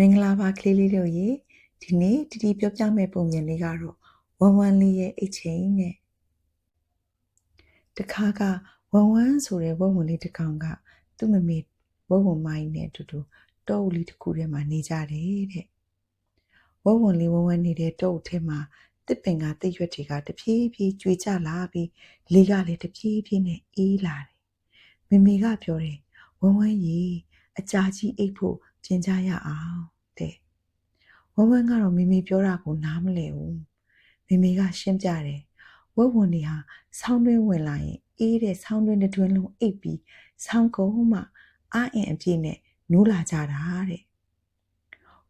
မင်္ဂလာပါကလေးလေးတို့ရေဒီနေ့တတိပြောပြမယ့်ပုံမြင်လေးကတော့ဝမ်ဝမ်လေးရဲ့အိတ်ချိန်နဲ့တခါကဝမ်ဝမ်ဆိုတဲ့ဝမ်ဝမ်လေးတစ်ကောင်ကသူ့မမေဝမ်ဝမ်မိုင်းနဲ့အတူတူတောအုပ်လေးတစ်ခုထဲမှာနေကြတယ်တဲ့ဝမ်ဝမ်လေးဝမ်ဝမ်နေတဲ့တောအုပ်ထဲမှာတစ်ပင်ကတစ်ရွက်တွေကတဖြည်းဖြည်းကျွေကျလာပြီးလေကလည်းတဖြည်းဖြည်းနဲ့အေးလာတယ်မမေကပြောတယ်ဝမ်ဝမ်ကြီးအကြာကြီးအိတ်ဖို့ ပြင်ကြရအောင်တဲ့ဝမ်ဝမ်ကတော့မေမေပြောတာကိုနားမလည်ဘူးမေမေကရှင်းပြတယ်ဝက်ဝင်တွေဟာဆောင်းတွင်းဝင်လာရင်အေးတဲ့ဆောင်းတွင်းတစ်တွင်းလုံးအိပ်ပြီးဆောင်းကုန်မှအာအင်အပြည့်နဲ့နိုးလာကြတာတဲ့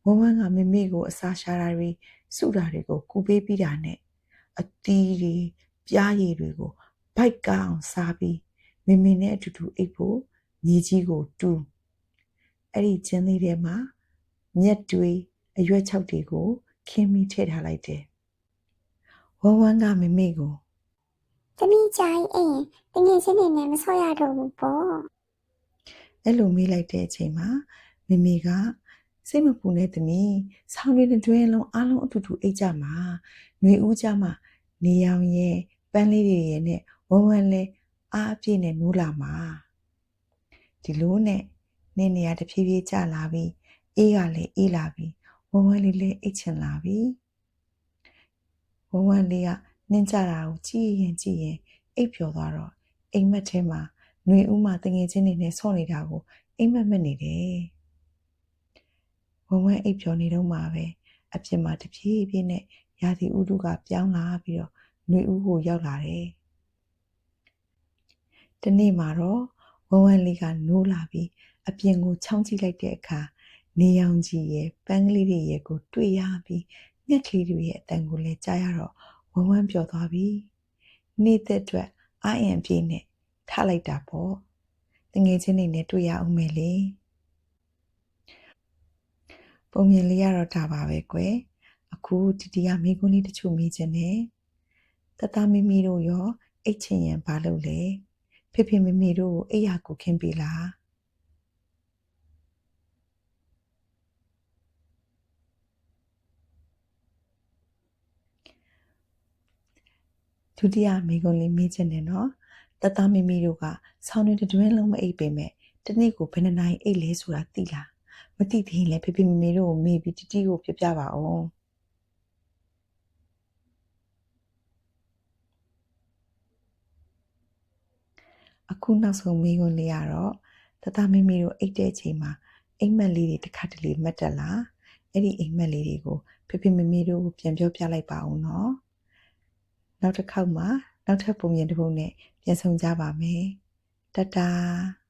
ဝမ်ဝမ်ကမေမေကိုအစာရှာတာတွေစုတာတွေကိုကူပေးပြီးတာနဲ့အသီးတွေပြားရည်တွေကိုဘိုက်ကအောင်စားပြီးမေမေနဲ့အတူတူအိပ်ဖို့မြေကြီးကိုတူး အဲ့ဒီကျင်းလေးထဲမှာမြက်တွေအရွက်ချောက်တွေကိုခင်းပြီးထည့်ထားလိုက်တယ်ဝမ်ဝမ်ကမေမေကို။တမီးကြိုင်အိမ်တငယ်ချင်းတွေနဲ့မဆော့ရတော့ဘူးပေါ့အဲ့လိုမေးလိုက်တဲ့အချိန်မှာမေမေကစိတ်မပူနဲ့တမီးဆောင်းရင်းတွင်လုံးအားလုံးအတူတူအိတ်ကြမှာຫນွေဦးကြမှာနေရောင်ရဲ့ပန်းလေးတွေရဲ့နဲ့ဝမ်ဝမ်လဲအားအပြည့်နဲ့နိုးလာမှာဒီလိုနဲ့ နေနေရတဖြည်းဖြည်းကျလာပြီးအေးကလည်းအေးလာပြီးဝမ်ဝမ်လေးလည်းအိတ်ချင်လာပြီးဝမ်ဝမ်လေးကနှင်းကြတာကိုကြည့်ရင်ကြည့်ရင်အိပ်ပျော်သွားတော့အိမ်မက်ထဲမှာຫນွေဦးမှာတငယ်ချင်းတွေနဲ့ဆော့နေတာကိုအိမ်မက်မက်နေတယ်ဝမ်ဝမ်အိပ်ပျော်နေတော့မှပဲအပြင်မှာတဖြည်းဖြည်းနဲ့ရာသီဥတုကပြောင်းလာပြီးတော့ຫນွေဦးကိုရောက်လာတယ်တနေ့မှာတော့ ဝမ်ဝမ်လေးကနိုးလာပြီးအပြင်ကိုချောင်းကြည့်လိုက်တဲ့အခါနေရောင်ကြီးရဲ့ပန်းကလေးတွေရဲ့ကိုတွေ့ရပြီးငှက်ကလေးတွေရဲ့အတန်ကိုလည်းကြားရတော့ဝမ်ဝမ်ပျော်သွားပြီနေ့သက်အတွက်အာအင်ပြေးနဲ့ထားလိုက်တာပေါ့တငယ်ချင်းတွေနဲ့တွေ့ရအောင်မယ်လေပုံမြင်လေးရတော့ဒါပါပဲကွယ်အခုတီတီကမိကုန်းလေးတချို့မေးချင်တယ်တတမီမီတို့ရောအိတ်ချင်ရင်ဘာလုပ်လဲ ဖေဖေမမေတို့ကိုအိယာကိုခင်းပေးလားဒုတိယမိကုံးလေးမေးချင်တယ်နော်တသားမီမီတို့ကဆောင်းတွင်တစ်တွင်းလုံးမအိပ်ပေမဲ့တနေ့ကိုဘယ်နှစ်နိုင်အိပ်လဲဆိုတာသိလားမသိသေးရင်လည်းဖေဖေမမေတို့ကိုမေးပြီးတီတီကိုပြပြပါအောင် အခုနောက်ဆုံးမိကုံးလေးကတော့တသားမီမီတို့အိပ်တဲ့အချိန်မှာအိမ်မက်လေးတွေတစ်ခါတလေမှတ်တက်လာအဲ့ဒီအိမ်မက်လေးတွေကိုဖေဖေမမေတို့ကိုပြန်ပြောပြလိုက်ပါအောင်နော်နောက်တစ်ခေါက်မှာနောက်ထပ်ပုံမြင်တစ်ပုဒ်နဲ့ပြန်ဆောင်ကြပါမယ်တတား